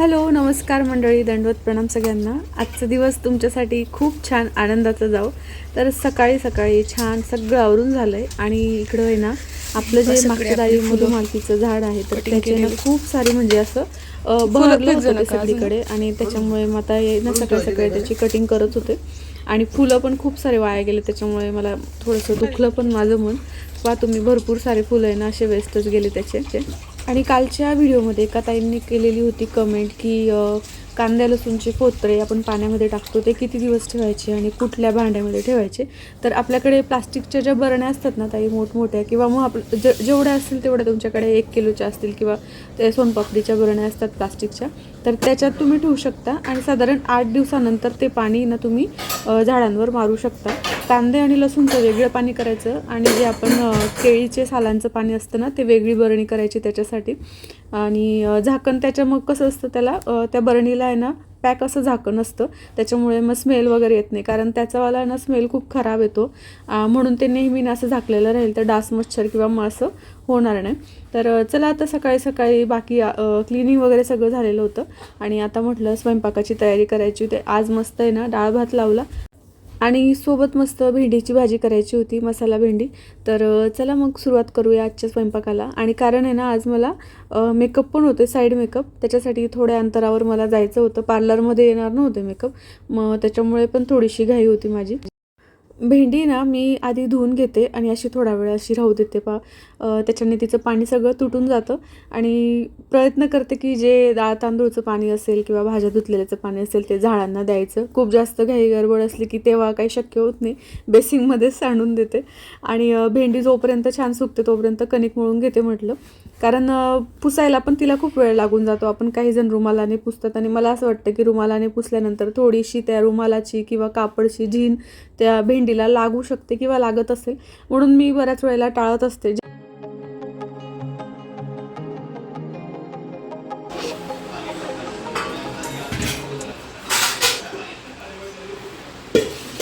Hello नमस्कार मंडळी दंडवत प्रणाम सगळ्यांना. आजचा दिवस तुमच्यासाठी खूप छान आनंदाचा जाऊ तर सकाळी सकाळी छान सगळं आवरून झालं आहे आणि इकडं आहे ना आपलं जे मागच्या दारी मधुमालतीचं झाड आहे तर त्याचे. खूप सारे म्हणजे असं बहरलं होतं झालं? सगळीकडे. आणि त्याच्यामुळे मग आता हे ना सकाळी सकाळी त्याची कटिंग करत होते. आणि फुलं पण खूप सारे वाया गेले त्याच्यामुळे मला थोडंसं दुखलं पण माझं मन. वा तुम्ही भरपूर सारे फुलं आहे ना असे वेस्टच गेले त्याचे. आणि कालच्या व्हिडिओमध्ये एका ताईंनी केलेली होती कमेंट की कांद्या लसूणचे पोत्रे आपण पाण्यामध्ये टाकतो ते किती दिवस ठेवायचे आणि कुठल्या भांड्यामध्ये ठेवायचे? तर आपल्याकडे प्लास्टिकच्या ज्या बरण्या असतात ना ताई मोठमोठ्या किंवा मग आपलं जे जेवढ्या असतील तेवढ्या तुमच्याकडे एक किलोच्या असतील किंवा ते सोनपापडीच्या बरण्या असतात प्लास्टिकच्या तर त्याच्यात तुम्ही ठेवू शकता आणि साधारण आठ दिवसानंतर ते पाणी ना तुम्ही झाडांवर मारू शकता. कांदे आणि लसूणचं वेगळं पाणी करायचं आणि जे आपण केळीचे सालांचं पाणी असतं ना ते वेगळी बरणी करायची त्याच्यासाठी. आणि झाकण त्याच्या मग कसं असतं त्याला त्या बरणीला आहे ना पॅक असं झाकण असतं. त्याच्यामुळे मग स्मेल वगैरे येत नाही. कारण त्याचावाला ना स्मेल खूप खराब येतो. म्हणून ते नेहमी ना असं झाकलेलं राहील तर डास मच्छर किंवा मग असं होणार नाही. तर चला आता सकाळी सकाळी बाकी क्लिनिंग वगैरे सगळं झालेलं होतं. आणि आता म्हटलं स्वयंपाकाची तयारी करायची ते आज मस्त आहे ना डाळ भात लावला. आणि सोबत मस्त भेंडीची भाजी करायची होती मसाला भेंडी. तर चला मग सुरुवात करूया आजच्या स्वयंपाकाला. आणि कारण आहे ना आज मला मेकअप पण होते साईड मेकअप त्याच्यासाठी थोड्या अंतरावर मला जायचं होतं. पार्लरमध्ये येणार नव्हते मेकअप मग त्याच्यामुळे पण थोडीशी घाई होती माझी. भेंडी ना मी आधी धुवून घेते आणि अशी थोडा वेळ अशी राहू देते पा. त्याच्याने तिचं पाणी सगळं तुटून जातं आणि प्रयत्न करते की जे डाळ तांदूळचं पाणी असेल किंवा भाज्या धुतलेल्याचं पाणी असेल ते झाडांना द्यायचं. खूप जास्त घाई गडबड असली की तेव्हा काही शक्य होत नाही. बेसिंगमध्येच सांडून देते. आणि भेंडी जोपर्यंत छान सुकते तोपर्यंत कणिक मळून घेते म्हटलं. कारण पुसायला पण तिला खूप वेळ लागून जातो. आपण काही जण रुमालाने पुसतात आणि मला असं वाटतं की रुमालाने पुसल्यानंतर थोडीशी त्या रुमालाची किंवा कापडची झीन त्या भेंडी भेंडीला लागू शकते किंवा लागत असेल म्हणून मी बऱ्याच वेळेला टाळत असते.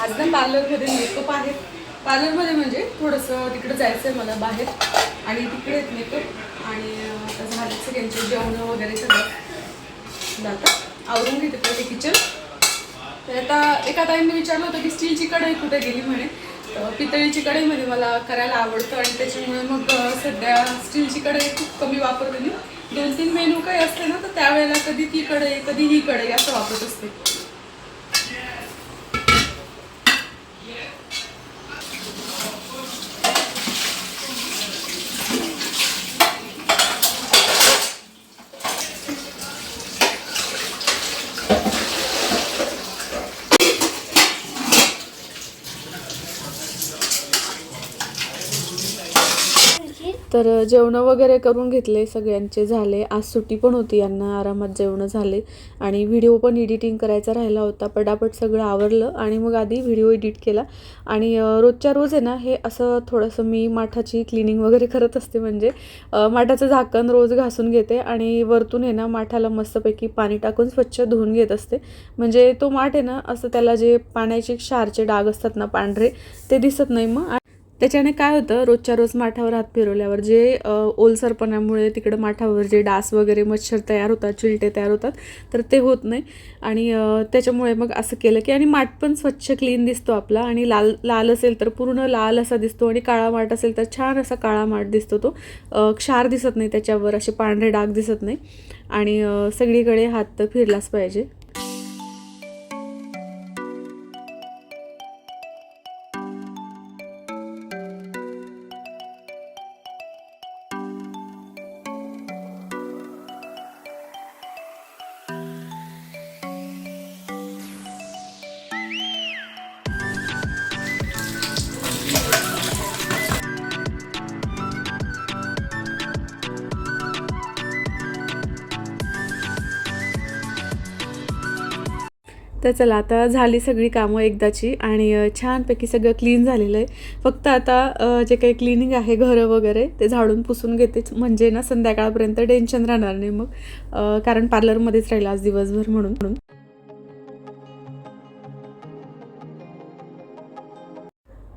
आज ना पार्लरमध्ये मेकअप आहे. पार्लरमध्ये म्हणजे थोडंसं तिकडे जायचं आहे मला बाहेर आणि तिकडे मेकअप आणि आता सगळ्यांचे जेवण वगैरे सगळं. आता आवरून घेते पहिले किचन आता एका ताईंनी विचारलं होतं की स्टीलची कढई कुठे गेली म्हणे. पितळीची पितळीची कढईमध्ये मला करायला आवडतं आणि त्याच्यामुळे मग सध्या स्टीलची कढई खूप कमी वापरते मी. दोन तीन मेनू काही असते ना तर त्यावेळेला कधी ती कढई कधी ही कढई असं वापरत असते. तर जेवणं वगैरे करून घेतले सगळ्यांचे झाले. आज सुट्टी पण होती यांना आरामात जेवणं झाले. आणि व्हिडिओ पण एडिटिंग करायचा राहिला होता. पटापट सगळं आवरलं आणि मग आधी व्हिडिओ एडिट केला. आणि रोजच्या रोज आहे ना हे असं थोडंसं मी माठाची क्लिनिंग वगैरे करत असते म्हणजे माठाचं झाकण रोज घासून घेते आणि वरतून आहे ना माठाला मस्तपैकी पाणी टाकून स्वच्छ धुवून घेत असते. म्हणजे तो माठ आहे ना असं त्याला जे पाण्याचे क्षारचे डाग असतात ना पांढरे ते दिसत नाही मग. त्याच्याने काय होतं रोजच्या रोज माठावर हात फिरवल्यावर जे ओलसरपणामुळे तिकडं माठावर जे डास वगैरे मच्छर तयार होतात चिलटे तयार होतात तर ते होत नाही. आणि त्याच्यामुळे मग असं केलं की आणि माठ पण स्वच्छ क्लीन दिसतो आपला. आणि लाल लाल असेल तर पूर्ण लाल असा दिसतो आणि काळा माठ असेल तर छान असा काळा माठ दिसतो तो. क्षार दिसत नाही त्याच्यावर असे पांढरे डाग दिसत नाही. आणि सगळीकडे हात तर फिरलाच पाहिजे. तर चला आता झाली सगळी कामं एकदाची आणि छानपैकी सगळं क्लीन झालेलं आहे. फक्त आता जे काही क्लिनिंग आहे घरं वगैरे ते झाडून पुसून घेतेच म्हणजे ना संध्याकाळपर्यंत टेन्शन राहणार नाही मग. कारण पार्लरमध्येच राहील आज दिवसभर म्हणून. म्हणून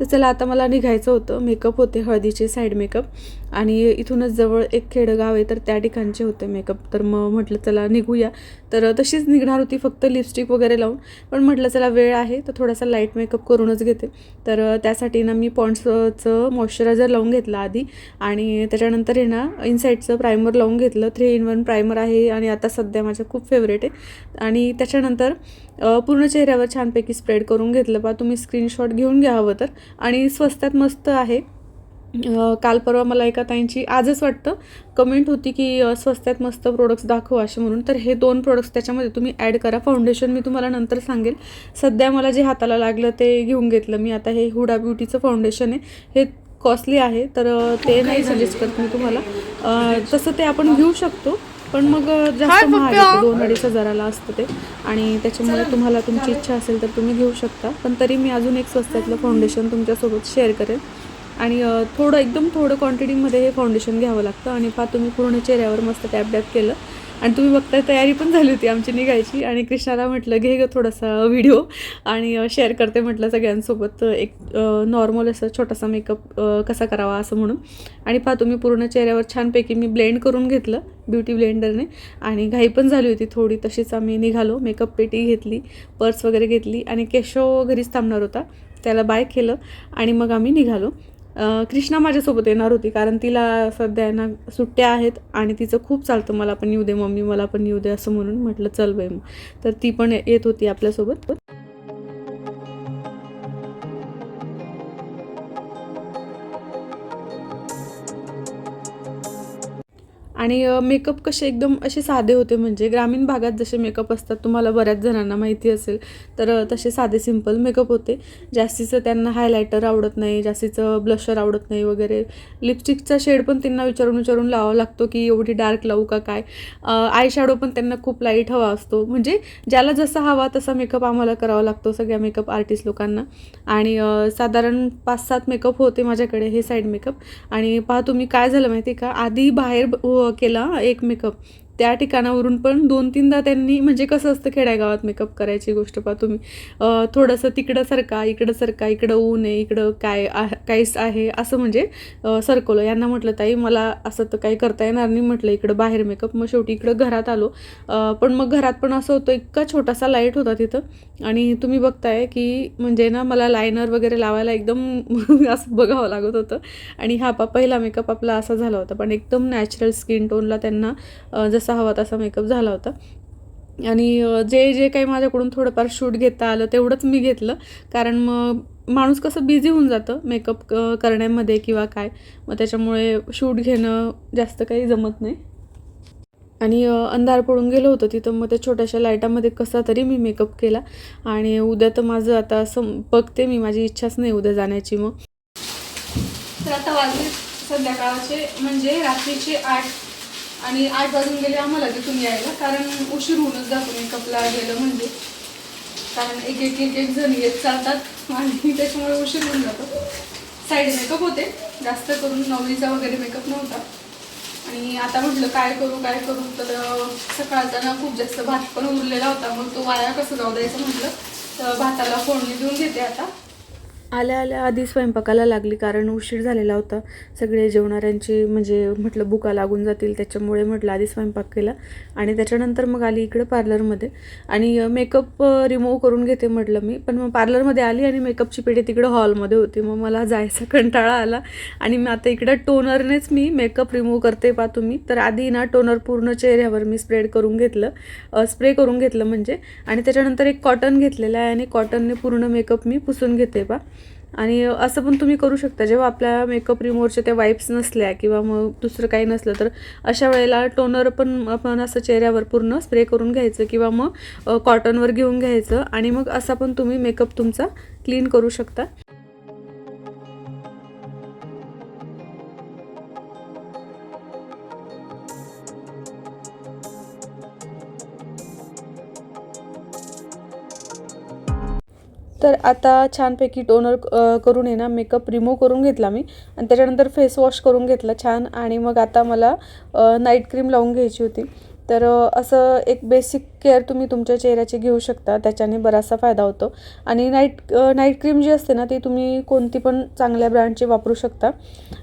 तर चला आता मला निघायचं होतं. मेकअप होते हळदीचे साईड मेकअप आणि इथूनच जवळ एक खेडगाव आहे तर त्या ठिकाणचे होते मेकअप तर मग म्हटलं चला निघूया. तर तशीच निघणार होती फक्त लिपस्टिक वगैरे लावून. पण म्हटलं चला वेळ आहे तर थोडासा लाइट मेकअप करूनच घेते. तर त्यासाठी ना मी पॉन्ड्सचं मॉइश्चरायझर लावून घेतलं आधी. आणि त्याच्यानंतर आहे ना इनसाईडचं प्रायमर लावून घेतलं. थ्री इन वन प्रायमर आहे आणि आता सध्या माझं खूप फेवरेट आहे. आणि त्याच्यानंतर पूर्ण चेहऱ्यावर छानपैकी स्प्रेड करून घेतलं. बा तुम्ही स्क्रीनशॉट घेऊन घ्या हवं तर. आणि स्वस्तात मस्त आहे. काल परवा मला एका ताईंची आजच वाटतं कमेंट होती की स्वस्तात मस्त प्रोडक्ट्स दाखव असे म्हणून. तर हे दोन प्रोडक्ट्स त्याच्यामध्ये तुम्ही ॲड करा. फाउंडेशन मी तुम्हाला नंतर सांगेल. सध्या मला जे हाताला लागलं ते घेऊन घेतलं मी. आता हे हुडा ब्युटीचं फाउंडेशन आहे. हे कॉस्टली आहे तर ते नाही सजेस्ट करत मी तुम्हाला. तसं ते आपण घेऊ शकतो पण मग जास्त महाग. दोन अडीच हजाराला असतं ते. आणि त्याच्यामुळे तुम्हाला तुमची इच्छा असेल तर तुम्ही घेऊ शकता. पण तरी मी अजून एक स्वस्तातलं फाउंडेशन तुमच्यासोबत शेअर करेन आणि थोडं एकदम थोडं क्वांटिटीमध्ये हे फाउंडेशन घ्यावं लागतं आणि पहा तुम्ही पूर्ण चेहऱ्यावर मस्त टॅप डॅप केलं. आणि तुम्ही बघताय तयारी पण झाली होती आमची निघायची. आणि कृष्णाला म्हटलं घे गं थोडासा व्हिडिओ आणि शेअर करते म्हटलं सगळ्यांसोबत. एक नॉर्मल असं छोटासा मेकअप कसा करावा असं म्हणून. आणि पहा तुम्ही पूर्ण चेहऱ्यावर छानपैकी मी ब्लेंड करून घेतलं ब्युटी ब्लेंडरने आणि घाई पण झाली होती थोडी तशीच आम्ही निघालो मेकअप पेटी घेतली पर्स वगैरे घेतली आणि केशव घरीच थांबणार होता. त्याला बाय केलं आणि मग आम्ही निघालो. कृष्णा माझ्यासोबत येणार होती कारण तिला सध्या ना सुट्ट्या आहेत आणि तिचं खूप चालतं. मला पण येऊ दे मम्मी मला पण येऊ दे असं म्हणून म्हटलं चल बाई मग. तर ती पण येत होती आपल्यासोबत. आणि मेकअप कसे एकदम असे साधे होते म्हणजे ग्रामीण भागात जसे मेकअप असतात तुम्हाला बऱ्याच जणांना माहिती असेल तर तसे साधे सिंपल मेकअप होते. जास्तीचं त्यांना हायलायटर आवडत नाही जास्तीचं ब्लशर आवडत नाही वगैरे. लिपस्टिकचा शेड पण त्यांना विचारून विचारून लावावा लागतो की एवढी डार्क लावू का काय? आय शॅडो पण त्यांना खूप लाइट हवा असतो. म्हणजे ज्याला जसा हवा तसा मेकअप आम्हाला करावा लागतो सगळ्या मेकअप आर्टिस्ट लोकांना. आणि साधारण पाच सात मेकअप होते माझ्याकडे हे साईड मेकअप आणि पहा तुम्ही काय झालं माहिती आहे का? आधी बाहेर केला एक मेकअप त्या ठिकाणावरून पण दोन तीनदा त्यांनी म्हणजे कसं असतं खेड्यागावात मेकअप करायची गोष्ट पहा तुम्ही. थोडंसं तिकडं सरका इकडं सरका इकडं ऊन आहे इकडं काय काहीच आहे असं म्हणजे सरकवलं. यांना म्हटलं ताई मला असं तर काही करता येणार नाही म्हटलं इकडं बाहेर मेकअप मग शेवटी इकडं घरात आलो. पण मग घरात पण असं होतं इतका छोटासा लाइट होता तिथं. आणि तुम्ही बघताय की म्हणजे ना मला लायनर वगैरे लावायला एकदम असं बघावं लागत होतं. आणि हा पा पहिला मेकअप आपला असा झाला होता. पण एकदम नॅचरल स्किन टोनला त्यांना जसं जसा हवा तसा मेकअप झाला होता. आणि जे जे काही माझ्याकडून थोडंफार शूट घेता आलं तेवढंच मी घेतलं. कारण मग माणूस कसं बिझी होऊन जातं मेकअप करण्यामध्ये किंवा काय. मग त्याच्यामुळे शूट घेणं जास्त काही जमत नाही. आणि अंधार पडून गेलो होतं तिथं. मग त्या छोट्याशा लाईटामध्ये कसा तरी मी मेकअप केला. आणि उद्या तर माझं आता सं बघते मी. माझी इच्छाच नाही उद्या जाण्याची मग. तर आता वाजले संध्याकाळचे म्हणजे रात्रीचे आठ. आणि आठ वाजून गेले आम्हाला तिथून यायला. कारण उशीर होऊनच जातो मेकअपला गेलं म्हणजे. कारण एक एक एक एक जण येत चालतात. आणि त्याच्यामुळे उशीर होऊन जातो. साईड मेकअप होते. जास्त करून नवरीचा वगैरे मेकअप नव्हता. आणि आता म्हटलं काय करू काय करू? तर सकाळचा ना खूप जास्त भात पण उरलेला होता. मग तो वाया कसं जाऊ द्यायचं म्हटलं. तर भाताला फोडणी देऊन घेते आता. आल्या आल्या आधी स्वयंपाकाला लागली कारण उशीर झालेला होता. सगळे जेवणाऱ्यांची म्हणजे म्हटलं बुका लागून जातील त्याच्यामुळे म्हटलं आधी स्वयंपाक केला आणि त्याच्यानंतर मग आली इकडं पार्लरमध्ये. आणि मेकअप रिमूव्ह करून घेते म्हटलं मी पण मग पार्लरमध्ये आली आणि मेकअपची पेटी तिकडं हॉलमध्ये होती. मग मला जायचा कंटाळा आला आणि मी आता इकडं टोनरनेच मी मेकअप रिमूव्ह करते पा तुम्ही. तर आधी ना टोनर पूर्ण चेहऱ्यावर मी स्प्रेड करून घेतलं स्प्रे करून घेतलं म्हणजे. आणि त्याच्यानंतर एक कॉटन घेतलेलं आहे आणि कॉटनने पूर्ण मेकअप मी पुसून घेते पा. आणि असं पण तुम्ही करू शकता. जेव्हा आपल्या मेकअप रिमोवरच्या त्या वाईप्स नसल्या किंवा मग दुसरं काही नसलं तर अशा वेळेला टोनर पण आपण असं चेहऱ्यावर पूर्ण स्प्रे करून घ्यायचं किंवा मग कॉटनवर घेऊन घ्यायचं. आणि मग असा पण तुम्ही मेकअप तुमचा क्लीन करू शकता. तर आता छानपैकी टोनर करून आहे ना मेकअप रिमूव्ह करून घेतला मी. आणि त्याच्यानंतर फेस वॉश करून घेतला छान. आणि मग आता मला नाईट क्रीम लावून घ्यायची होती. तर असं एक बेसिक केअर तुम्ही तुमच्या चेहऱ्याची घेऊ शकता. त्याच्याने बराचसा फायदा होतो. आणि नाईट नाईट क्रीम जी असते ना ती तुम्ही कोणती पण चांगल्या ब्रँडची वापरू शकता.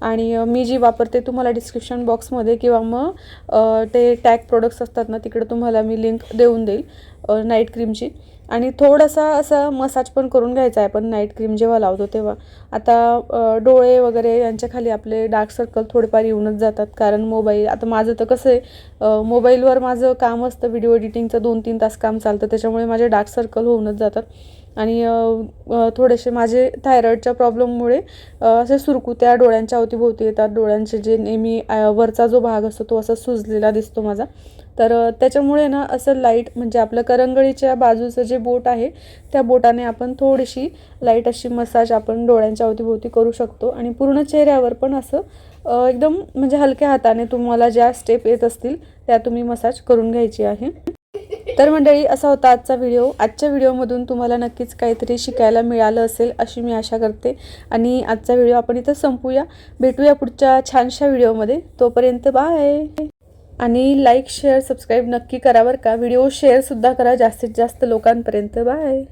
आणि मी जी वापरते तुम्हाला डिस्क्रिप्शन बॉक्समध्ये किंवा मग ते टॅग प्रोडक्ट्स असतात ना तिकडे तुम्हाला मी लिंक देऊन देईल नाईट क्रीमची आणि थोडासा असा मसाज पण करून घ्यायचा आहे. आपण नाईट क्रीम जेव्हा लावतो तेव्हा. आता डोळे वगैरे यांच्या खाली आपले डार्क सर्कल थोडेफार येऊनच जातात. कारण मोबाईल आता माझं तर कसं आहे मोबाईलवर माझं काम असतं. व्हिडिओ एडिटिंगचं दोन तीन तास काम चालतं. त्याच्यामुळे माझे डार्क सर्कल होऊनच जातात. आणि थोडेसे माझे थायरॉईडच्या प्रॉब्लेममुळे असे सुरकुत्या डोळ्यांच्या अवतीभोवती येतात. डोळ्यांचे जे नेहमी वरचा जो भाग असतो तो असा सुजलेला दिसतो माझा. तर त्याच्यामुळे ना असं लाइट म्हणजे आपलं करंगळीच्या बाजूचं जे बोट आहे त्या बोटाने आपण थोडीशी लाइट अशी मसाज आपण डोळ्यांच्या अवतीभोवती करू शकतो. आणि पूर्ण चेहऱ्यावर पण असं एकदम म्हणजे हलक्या हाताने तुम्हाला ज्या स्टेप येत असतील त्या तुम्ही मसाज करून घ्यायची आहे. तर मंडळी असा होता आजचा व्हिडिओ आजच्या व्हिडिओमधून तुम्हाला नक्कीच काहीतरी शिकायला मिळालं असेल अशी मी आशा करते. आणि आजचा व्हिडिओ आपण इथं संपूया. भेटूया पुढच्या छानशा व्हिडिओमध्ये तोपर्यंत बाय आणि लाईक शेअर सबस्क्राईब नक्की करा बरं का. व्हिडिओ शेअरसुद्धा करा. जास्तीत जास्त लोकांपर्यंत. बाय